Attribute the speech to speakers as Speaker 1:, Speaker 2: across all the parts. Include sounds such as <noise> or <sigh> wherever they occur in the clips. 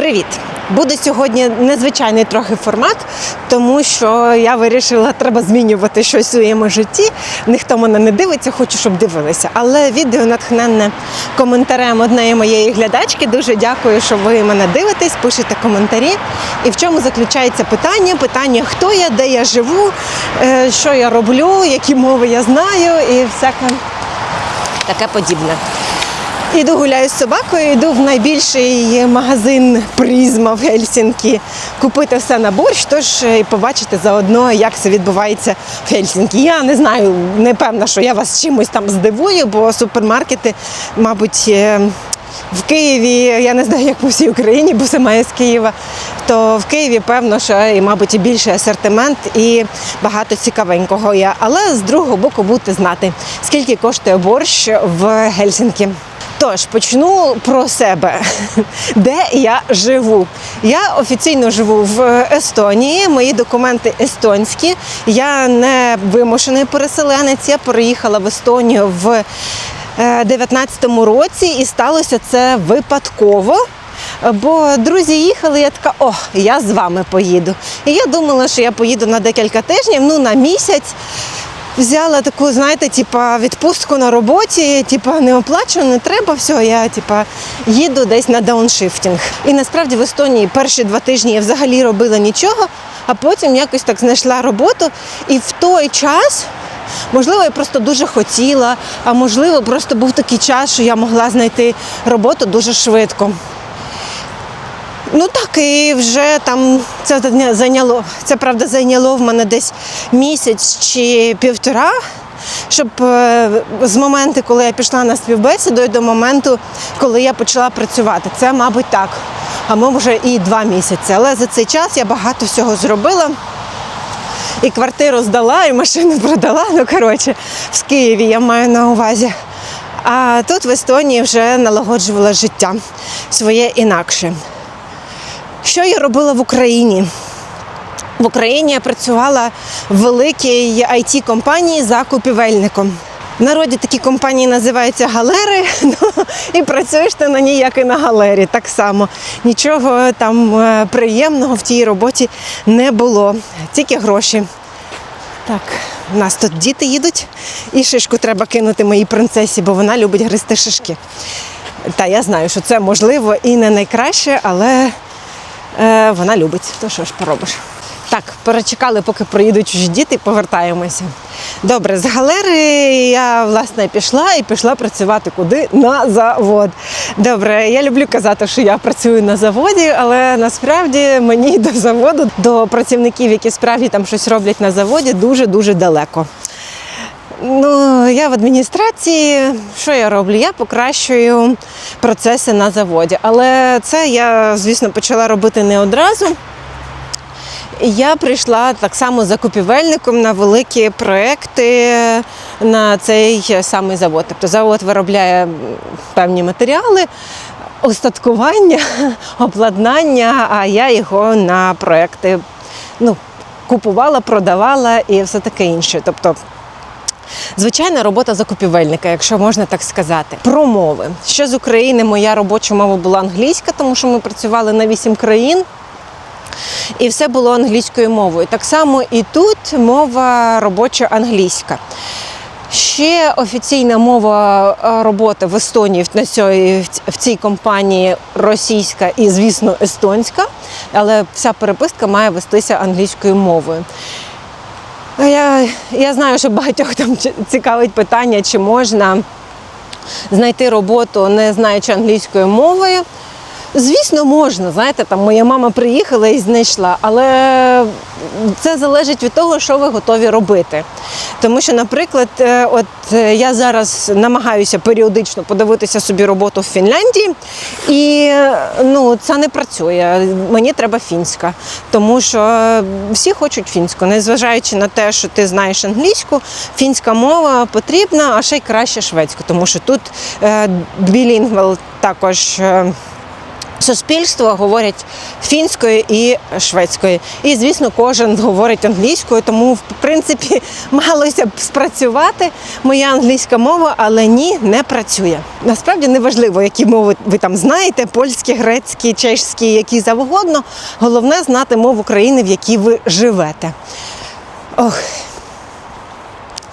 Speaker 1: Привіт! Буде сьогодні незвичайний трохи формат, тому що я вирішила, треба змінювати щось у своєму житті. Ніхто мене не дивиться, хочу, щоб дивилися. Але відео натхненне коментарем однієї моєї глядачки. Дуже дякую, що ви мене дивитесь, пишете коментарі. І в чому заключається питання? Питання, хто я, де я живу, е, що я роблю, які мови я знаю і всяке таке подібне. Іду гуляю з собакою, йду в найбільший магазин Призма в Гельсінкі купити все на борщ, тож е, і побачити заодно, як це відбувається в Гельсінкі. Я не знаю, не певна, що я вас чимось там здивую, бо супермаркети, мабуть, е, в Києві, я не знаю, як по всій Україні, бо сама я з Києва. То в Києві певно, що і, мабуть, і більший асортимент, і багато цікавенького є. Але з другого боку будете знати, скільки коштує борщ в Гельсінкі. Тож почну про себе, <laughs> де я живу. Я офіційно живу в Естонії. Мої документи естонські. Я не вимушений переселенець. Я переїхала в Естонію в 19-му році, і сталося це випадково. Бо друзі їхали, я така, о, я з вами поїду. І я думала, що я поїду на декілька тижнів, ну на місяць. Взяла таку, знаєте, типа відпустку на роботі, типа не оплачую, не треба, все, я типа їду десь на дауншифтинг. І насправді в Естонії перші два тижні я взагалі робила нічого, а потім якось так знайшла роботу. І в той час, можливо, я просто дуже хотіла, а можливо, просто був такий час, що я могла знайти роботу дуже швидко. Ну так, і вже там це зайняло. Це правда зайняло в мене десь місяць чи півтора, щоб е, з моменту, коли я пішла на співбесіду, і до моменту, коли я почала працювати. Це, мабуть, так. А може і два місяці. Але за цей час я багато всього зробила. І квартиру здала, і машину продала. Ну, коротше, в Києві я маю на увазі. А тут в Естонії вже налагоджувала життя своє інакше. Що я робила в Україні? В Україні я працювала в великій it компанії за купівельником. В народі такі компанії називаються галери, <laughs> ну, і працюєш ти на ній, як і на галері. Так само нічого там е, приємного в тій роботі не було, тільки гроші. Так, у нас тут діти їдуть, і шишку треба кинути моїй принцесі, бо вона любить гризти шишки. Та я знаю, що це можливо і не найкраще, але е, вона любить. То що ж поробиш? Так, перечекали, поки проїдуть чужі діти, повертаємося. Добре, з галери я власне пішла і пішла працювати куди? На завод. Добре, я люблю казати, що я працюю на заводі, але насправді мені до заводу, до працівників, які справді там щось роблять на заводі, дуже-дуже далеко. Ну, я в адміністрації. Що я роблю? Я покращую процеси на заводі. Але це я, звісно, почала робити не одразу. Я прийшла так само закупівельником на великі проекти на цей самий завод. Тобто завод виробляє певні матеріали, устаткування, <laughs> обладнання, а я його на проекти ну, купувала, продавала і все таке інше. Тобто Звичайна робота закупівельника, якщо можна так сказати. Про мови. Ще з України моя робоча мова була англійська, тому що ми працювали на вісім країн. І все було англійською мовою. Так само і тут мова робоча англійська. Ще офіційна мова е, роботи в Естонії в цій компанії російська і, звісно, естонська, але вся переписка має вестися англійською мовою. Я, я знаю, що багатьох там цікавить питання, чи можна знайти роботу, не знаючи англійської мови. Звісно, можна. Знаєте, там моя мама приїхала і знайшла, але це залежить від того, що ви готові робити. Тому що, наприклад, е, от е, я зараз намагаюся періодично подивитися собі роботу в Фінляндії, і ну, це не працює. Мені треба фінська, тому що всі хочуть фінську, незважаючи на те, що ти знаєш англійську, фінська мова потрібна, а ще й краще шведську, тому що тут е, білінгвал також. Суспільство говорять фінською і шведською. І, звісно, кожен говорить англійською, тому, в принципі, <laughs> малося б спрацювати моя англійська мова, але ні, не працює. Насправді не важливо, які мови ви там знаєте: польські, грецькі, чешські, які завгодно. Головне знати мову країни, в якій ви живете. Ох,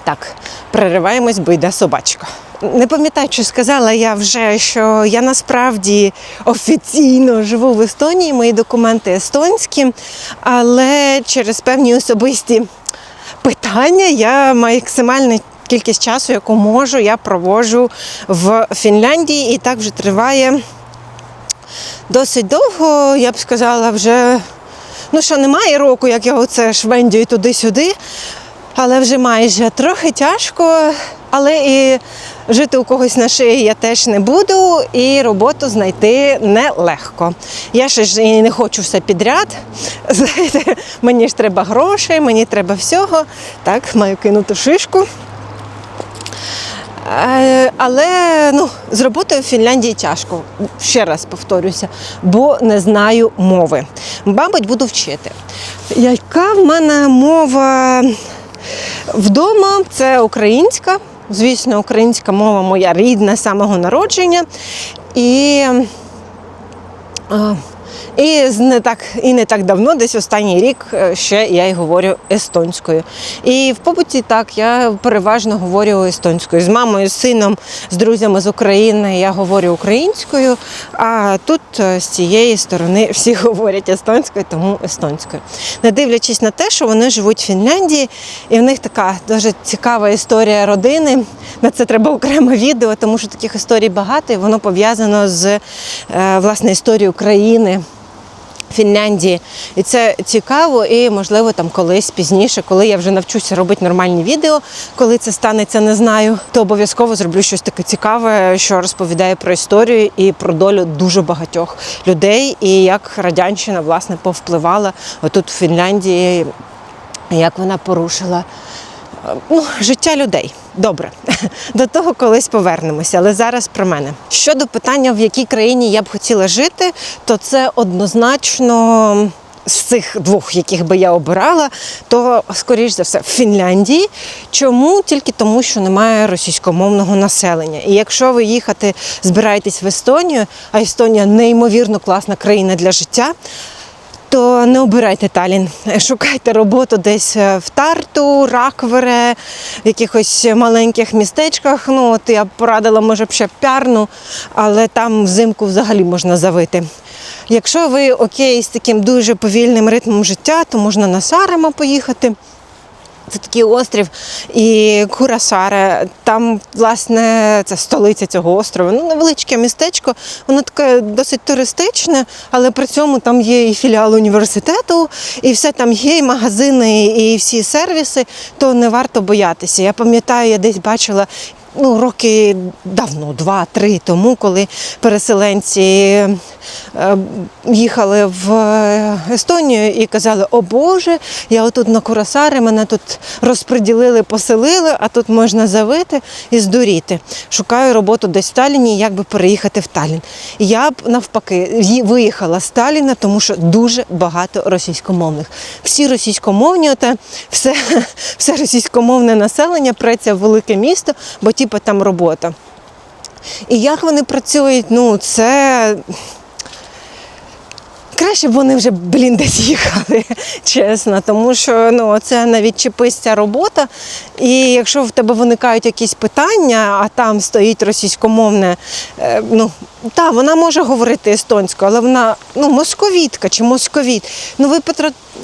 Speaker 1: так, перериваємось, бо йде собачка. Не пам'ятаю, чи сказала я вже, що я насправді офіційно живу в Естонії, мої документи естонські, але через певні особисті питання я максимальну кількість часу, яку можу, я проводжу в Фінляндії, і так вже триває досить довго, я б сказала, вже ну що немає року, як я оце швендію туди-сюди, але вже майже трохи тяжко, але і жити у когось на шиї я теж не буду, і роботу знайти нелегко. Я ще ж і не хочу все підряд. <laughs> Знаєте, мені ж треба грошей, мені треба всього. Так, маю кинути шишку. Е, Але ну, з роботою в Фінляндії тяжко. Ще раз повторюся, бо не знаю мови. Мабуть, буду вчити. Яка в мене мова вдома? Це українська. Звісно, українська мова моя рідна з самого народження. І а, і не так і не так давно, десь останній рік, е, ще я й говорю естонською. І в побуті так я переважно говорю естонською. З мамою, з сином, з друзями з України я говорю українською. А тут е, з цієї сторони <laughs> всі говорять естонською, тому естонською. Не дивлячись на те, що вони живуть в Фінляндії, і в них така дуже цікава історія родини. На це треба окреме відео, тому що таких історій багато, і воно пов'язано з е, власне історією країни. Фінляндії, і це цікаво, і можливо там колись пізніше, коли я вже навчуся робити нормальні відео, коли це станеться, не знаю, то обов'язково зроблю щось таке цікаве, що розповідає про історію і про долю дуже багатьох людей, і як радянщина власне повпливала отут в Фінляндії, як вона порушила ну, життя людей. Добре, <laughs> до того колись повернемося, але зараз про мене. Щодо питання, в якій країні я б хотіла жити, то це однозначно. З цих двох, яких би я обирала, то скоріш за все в Фінляндії. Чому? Тільки тому, що немає російськомовного населення. І якщо ви їхати збираєтесь в Естонію, а Естонія неймовірно класна країна для життя, то не обирайте Талін. <laughs> Шукайте роботу десь е, в Тарту, Раквере, в якихось маленьких містечках. Ну, от я порадила, може б ще пярну, але там взимку взагалі можна завити. Якщо ви окей з таким дуже повільним ритмом життя, то можна на Сарема поїхати. Це такий острів і Курасаре. Там, власне, це столиця цього острова. Ну, невеличке містечко, воно таке досить туристичне, але при цьому там є і філіал університету, і все там є, і магазини, і всі сервіси, то не варто боятися. Я пам'ятаю, я десь бачила. Ну, роки давно, два-три тому, коли переселенці е, їхали в Естонію і казали, о Боже, я отут на Курасари, мене тут розподілили, поселили, а тут можна завити і здуріти. Шукаю роботу десь в Талліні, як би переїхати в Таллін. Я б навпаки виїхала з Талліна, тому що дуже багато російськомовних. Всі російськомовні, оте, все, <laughs> все російськомовне населення преться в велике місто, бо типу там робота. І як вони працюють, ну це. Краще б вони вже, блін, десь їхали, <laughs> чесно, тому що ну, це навіть чіпистя робота. І якщо в тебе виникають якісь питання, а там стоїть російськомовне, е, ну, та, вона може говорити естонською, але вона ну, московітка чи московіт. Ну, ви,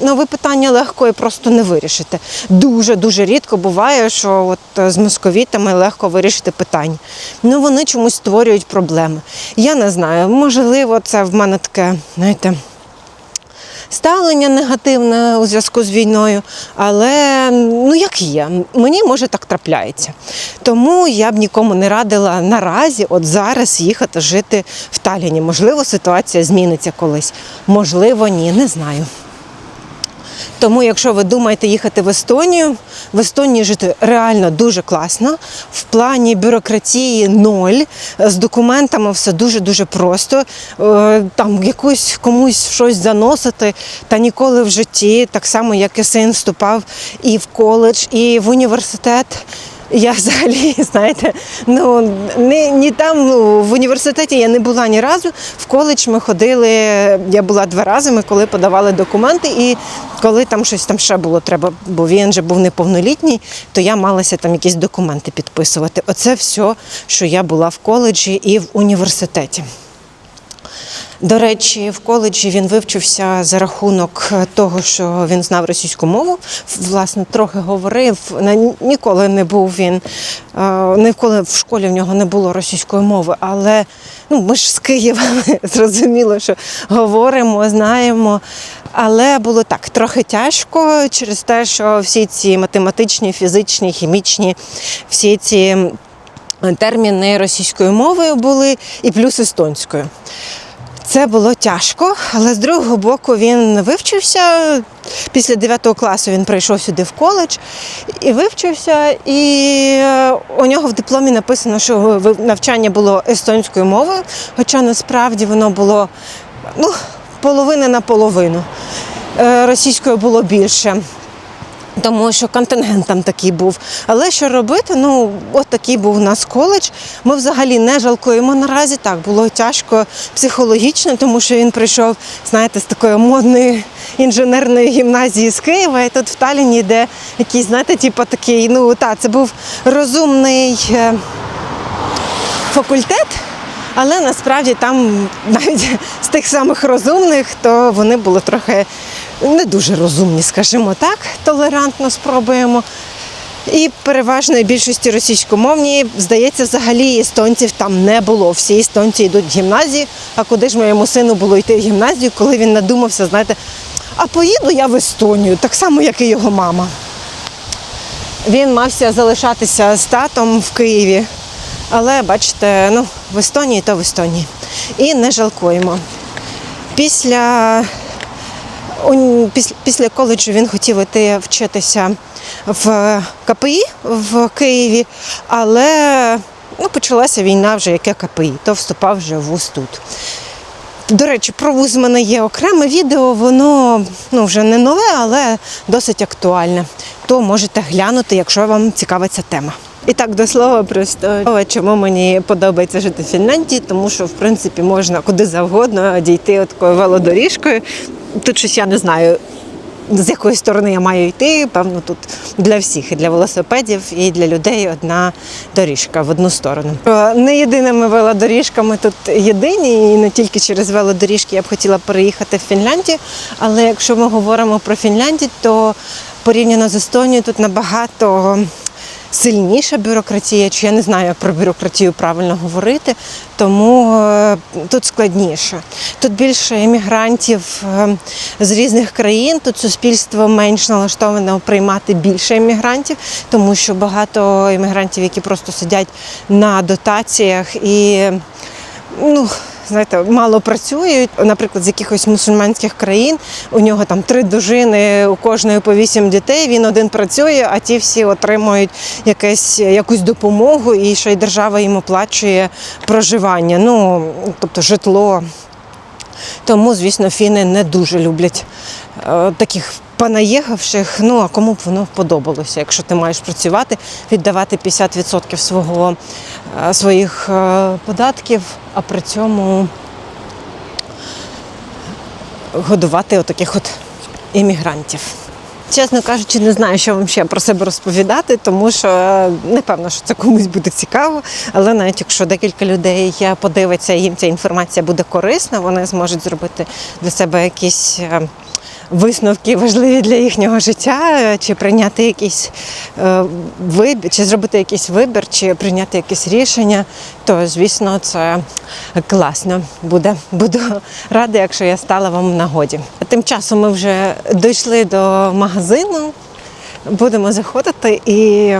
Speaker 1: ну, ви питання легко і просто не вирішите. Дуже-дуже рідко буває, що от е, з московітами легко вирішити питання. Ну, вони чомусь створюють проблеми. Я не знаю, можливо, це в мене таке, знаєте ставлення негативне у зв'язку з війною, але ну як є, мені може так трапляється. Тому я б нікому не радила наразі, от зараз їхати жити в Таліні. Можливо, ситуація зміниться колись, можливо, ні, не знаю. Тому, якщо ви думаєте їхати в Естонію, в Естонії жити реально дуже класно. В плані бюрократії ноль. З документами все дуже дуже просто. Е, Там якусь комусь щось заносити, та ніколи в житті, так само як і син вступав і в коледж, і в університет. Я взагалі, <laughs> знаєте, ну не, ні там ну, в університеті я не була ні разу. В коледж ми ходили. Я була два рази. Ми коли подавали документи, і коли там щось там ще було треба, бо він же був неповнолітній, то я малася там якісь документи підписувати. Оце все, що я була в коледжі і в університеті. До речі, в коледжі він вивчився за рахунок того, що він знав російську мову. Власне, трохи говорив. Ніколи не був він, е, ніколи в школі в нього не було російської мови, але ну, ми ж з Києва <laughs> зрозуміло, що говоримо, знаємо. Але було так трохи тяжко через те, що всі ці математичні, фізичні, хімічні, всі ці терміни російською мовою були і плюс естонською. Це було тяжко, але з другого боку він вивчився. Після 9 класу він прийшов сюди в коледж і вивчився. І е, у нього в дипломі написано, що навчання було естонською мовою, хоча насправді воно було ну, половина на половину. Е, Російською було більше. Тому що контингент там такий був. Але що робити? Ну, от такий був у нас коледж. Ми взагалі не жалкуємо наразі. Так, було тяжко психологічно, тому що він прийшов, знаєте, з такої модної інженерної гімназії з Києва, і тут в Таліні, де якийсь, знаєте, типу такий, ну так, це був розумний. е, факультет, але насправді там <laughs> навіть з тих самих розумних, то вони були трохи не дуже розумні, скажімо так, толерантно спробуємо. І переважної більшості російськомовні, здається, взагалі естонців там не було. Всі естонці йдуть в гімназію. А куди ж моєму сину було йти в гімназію, коли він надумався, знаєте, а поїду я в Естонію, так само, як і його мама. Він мався залишатися з татом в Києві. Але бачите, ну, в Естонії то в Естонії. І не жалкуємо. Після, після коледжу він хотів іти вчитися в КПІ в Києві, але ну, почалася війна вже яке КПІ, то вступав вже в ВУЗ тут. До речі, про вуз в мене є окреме відео, воно ну, вже не нове, але досить актуальне. То можете глянути, якщо вам цікава ця тема. І так, до слова просто чому мені подобається жити в Фінляндії, тому що в принципі можна куди завгодно дійти такою велодоріжкою. Тут щось я не знаю, з якої сторони я маю йти. Певно, тут для всіх, і для велосипедів, і для людей одна доріжка в одну сторону. Е, Не єдиними велодоріжками тут єдині, і не тільки через велодоріжки я б хотіла переїхати в Фінляндію. Але якщо ми говоримо про Фінляндію, то порівняно з Естонією тут набагато сильніша бюрократія, чи я не знаю, як про бюрократію правильно говорити, тому е, тут складніше. Тут більше іммігрантів е, з різних країн, тут суспільство менш налаштоване приймати більше іммігрантів, тому що багато іммігрантів, які просто сидять на дотаціях і ну. Знаєте, мало працюють, наприклад, з якихось мусульманських країн. У нього там три дружини, у кожної по вісім дітей. Він один працює, а ті всі отримують якесь, якусь допомогу, і що й держава їм оплачує проживання, ну тобто житло. Тому, звісно, фіни не дуже люблять е, таких понаїхавших. Ну а кому б воно подобалося, якщо ти маєш працювати, віддавати 50% свого, е, своїх е, податків, а при цьому годувати отаких от іммігрантів. Чесно кажучи, не знаю, що вам ще про себе розповідати, тому що е, не певно, що це комусь буде цікаво. Але навіть якщо декілька людей подивиться, і їм ця інформація буде корисна, вони зможуть зробити для себе якісь висновки важливі для їхнього життя, е, чи прийняти якийсь е, вибір, чи зробити якийсь вибір, чи прийняти якесь рішення, то звісно це класно буде. Буду рада, якщо я стала вам в нагоді. Тим часом ми вже дійшли до магазину, будемо заходити і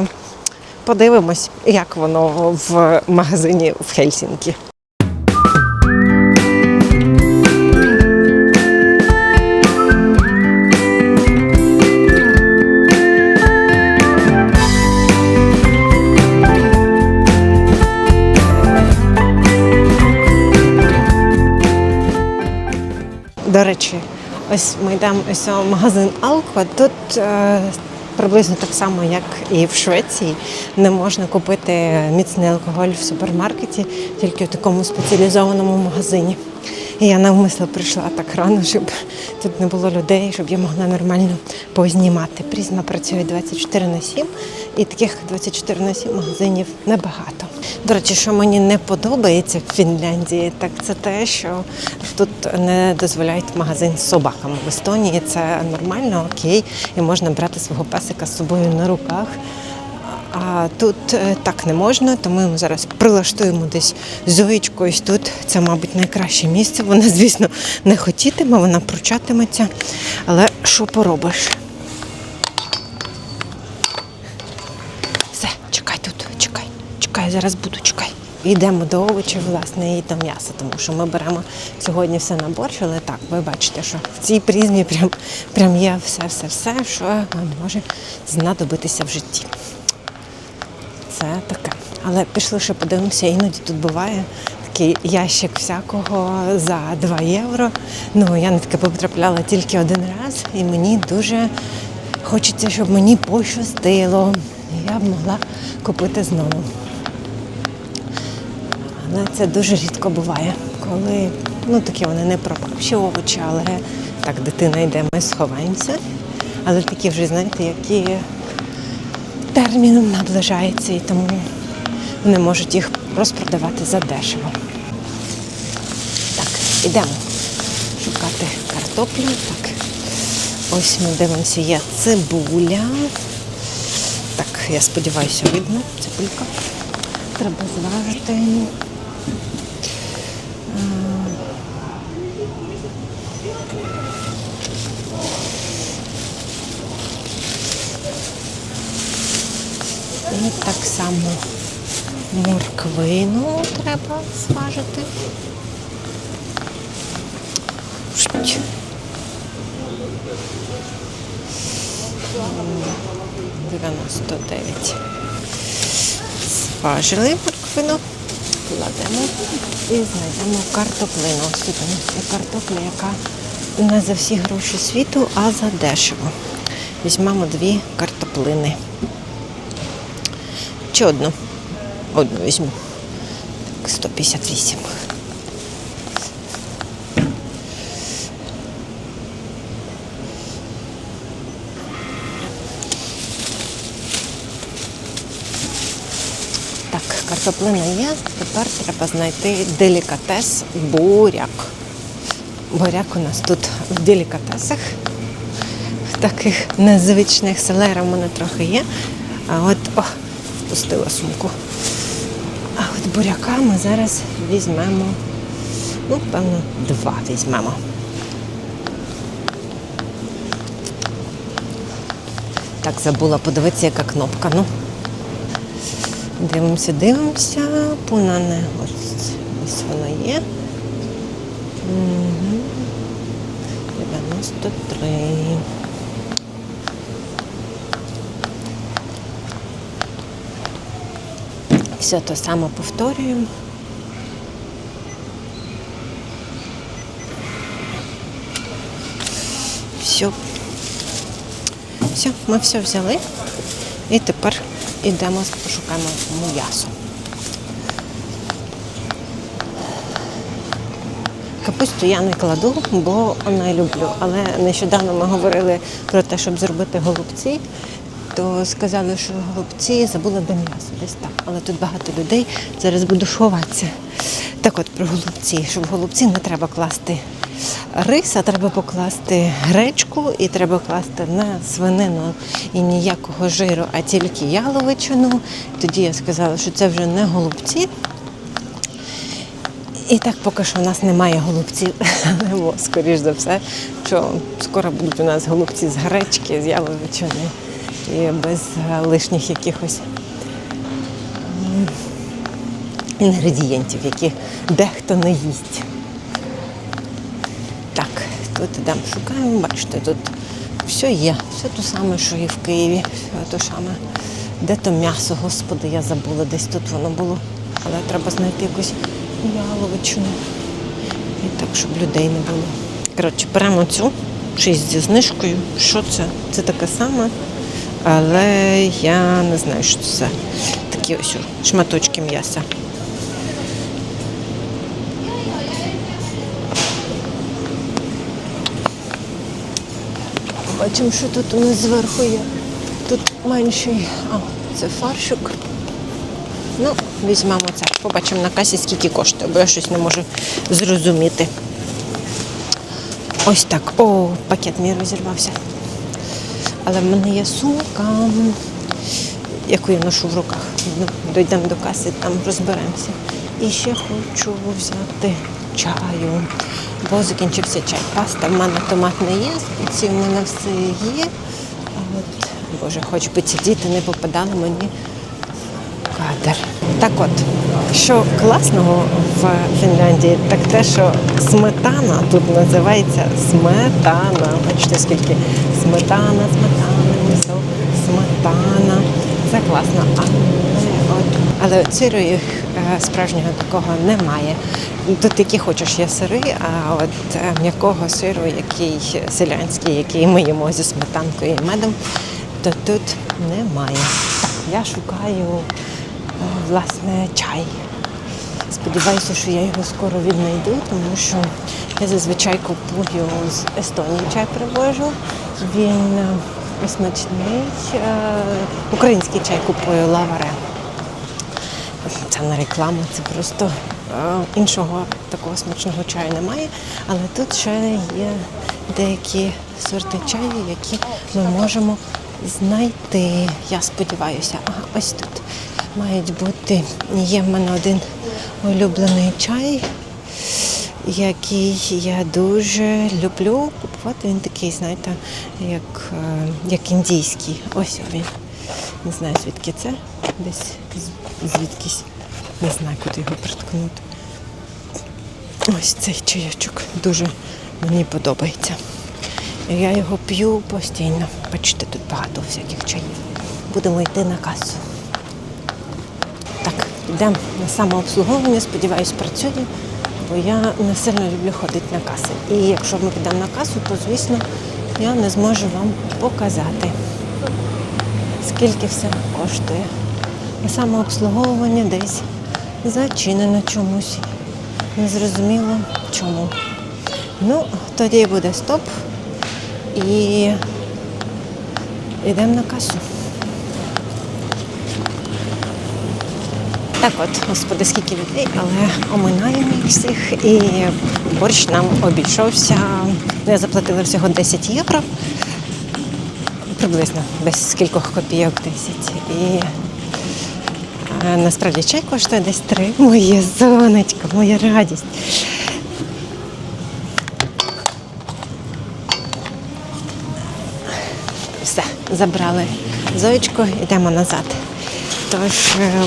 Speaker 1: подивимось, як воно в магазині в Хельсінкі. До речі, ось ми йдемо ось у магазин Алква. Тут е, приблизно так само, як і в Швеції. Не можна купити міцний алкоголь в супермаркеті, тільки в такому спеціалізованому магазині. І я навмисно прийшла так рано, щоб тут не було людей, щоб я могла нормально познімати. Прізма працює 24 на 7, і таких 24 на 7 магазинів небагато. До речі, що мені не подобається в Фінляндії, так це те, що тут не дозволяють магазин з собаками. В Естонії це нормально, окей, і можна брати свого песика з собою на руках. А тут е, так не можна, тому ми зараз прилаштуємо десь Зоєчку ось тут. Це, мабуть, найкраще місце. Вона, звісно, не хотітиме, вона пручатиметься. Але що поробиш? Все, чекай тут, чекай, чекай, зараз буду, чекай. Йдемо до овочів, власне, і до м'яса, тому що ми беремо сьогодні все на борщ, але так, ви бачите, що в цій призмі прям, прям є все-все-все, що вам може знадобитися в житті. Це таке. Але пішли ще подивимося, іноді тут буває такий ящик всякого за 2 євро. Ну, я на таке потрапляла тільки один раз, і мені дуже хочеться, щоб мені пощастило. Я б могла купити знову. Але це дуже рідко буває, коли ну такі вони не пропавші овочі, але так, дитина йде, ми сховаємося. Але такі вже, знаєте, які термін наближається і тому вони можуть їх розпродавати за дешево. Так, ідемо шукати картоплю. Так, ось ми дивимося, є цибуля. Так, я сподіваюся, видно цибулька. Треба зважити. І так само морквину треба смажити. М, 99. Смажили морквину, кладемо і знайдемо картоплину. Ось Тут картопля, яка не за всі гроші світу, а за дешево. Візьмемо дві картоплини. Чи одну? Одну візьму. Так, 158. Так, картоплина є. Тепер треба знайти делікатес буряк. Буряк у нас тут в делікатесах. Таких незвичних селера в мене трохи є. А от о, впустила сумку. А от буряка ми зараз візьмемо. Ну, певно, два візьмемо. Так, забула подивитися, яка кнопка. Ну. Дивимося, дивимося. Пунане. Ось, ось вона є. Угу. 93. Все те саме повторюємо. Все. Все, ми все взяли. І тепер йдемо, пошукаємо м'ясо. Капусту я не кладу, бо не люблю. Але нещодавно ми говорили про те, щоб зробити голубці, то сказали, що голубці забула до м'яса. Десь так. Але тут багато людей. Зараз буду ховатися. Так от про голубці. Щоб голубці не треба класти рис, а треба покласти гречку і треба класти на свинину і ніякого жиру, а тільки яловичину. Тоді я сказала, що це вже не голубці. І так поки що у нас немає голубців, <laughs> але скоріш за все, що скоро будуть у нас голубці з гречки, з яловичини і без е, лишніх якихось інгредієнтів, які дехто не їсть. Так, тут ідемо шукаємо, бачите, тут все є, все те саме, що і в Києві, все те саме. Де то м'ясо, господи, я забула, десь тут воно було. Але треба знайти якусь яловичину. І так, щоб людей не було. Коротше, беремо цю 6 зі знижкою. Що це? Це таке саме. Але я не знаю, що це. Такі ось шматочки м'яса. Бачимо, що тут у нас зверху є. Тут менший. А, це фаршик. Ну, візьмемо це. Побачимо на касі, скільки коштує, бо я щось не можу зрозуміти. Ось так. О, пакет мій розірвався. Але в мене є сумка, яку я ношу в руках. Ну, дійдемо до каси, там розберемося. І ще хочу взяти чаю, бо закінчився чай. Паста в мене томат не є, спеції в мене все є. От, Боже, хоч би ці діти не попадали мені в кадр. Так от, що класного в Фінляндії, так те, що сметана тут називається сметана. Бачите, скільки сметана, сметана, мисо, сметана. Це класно. Але, от, сиру їх е, справжнього такого немає. Тут які хочеш є сири, а от е, м'якого сиру, який селянський, який ми їмо зі сметанкою і медом, то тут немає. Я шукаю е, власне чай. Сподіваюся, що я його скоро віднайду, тому що я зазвичай купую з Естонії чай привожу. Він е, смачний. Е, Український чай купую лаваре. Це не реклама, це просто е, іншого такого смачного чаю немає. Але тут ще є деякі сорти чаю, які ми можемо знайти. Я сподіваюся. Ага, ось тут мають бути. Є в мене один улюблений чай, який я дуже люблю купувати. Він такий, знаєте, як, е, як індійський. Ось він. Не знаю, звідки це. Десь звідкись. Не знаю, куди його приткнути. Ось цей чайочок дуже мені подобається. Я його п'ю постійно. Бачите, тут багато всяких чаїв. Будемо йти на касу. Йдемо на самообслуговування, сподіваюсь, працює, бо я не сильно люблю ходити на каси. І якщо ми підемо на касу, то звісно я не зможу вам показати, скільки все коштує. На самообслуговування десь зачинено чомусь. Незрозуміло чому. Ну, тоді буде стоп і йдемо на касу. Так от, господи, скільки людей, але оминаємо їх всіх. І борщ нам обійшовся. Я заплатила всього 10 євро. Приблизно без кількох копійок 10. І е, насправді чай коштує десь 3. Моє сонечко, моя радість. Все, забрали зоєчку, йдемо назад. Тож е,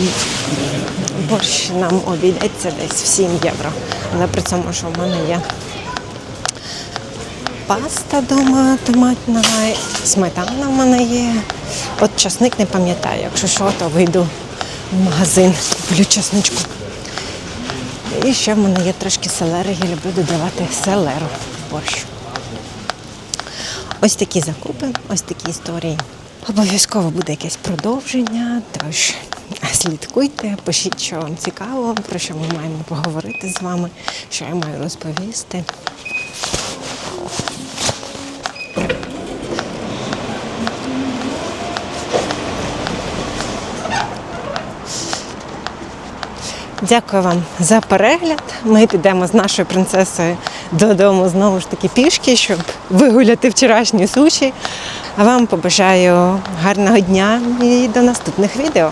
Speaker 1: борщ нам обійдеться десь в 7 євро. Але при цьому, що в мене є паста дома томатна, сметана в мене є. От часник не пам'ятаю, якщо що, то вийду в магазин, куплю часничку. І ще в мене є трошки селери, я люблю додавати селеру в борщ. Ось такі закупи, ось такі історії. Обов'язково буде якесь продовження, тож слідкуйте, пишіть, що вам цікаво, про що ми маємо поговорити з вами, що я маю розповісти. Дякую вам за перегляд. Ми підемо з нашою принцесою додому знову ж таки пішки, щоб вигуляти вчорашні суші. А вам побажаю гарного дня і до наступних відео.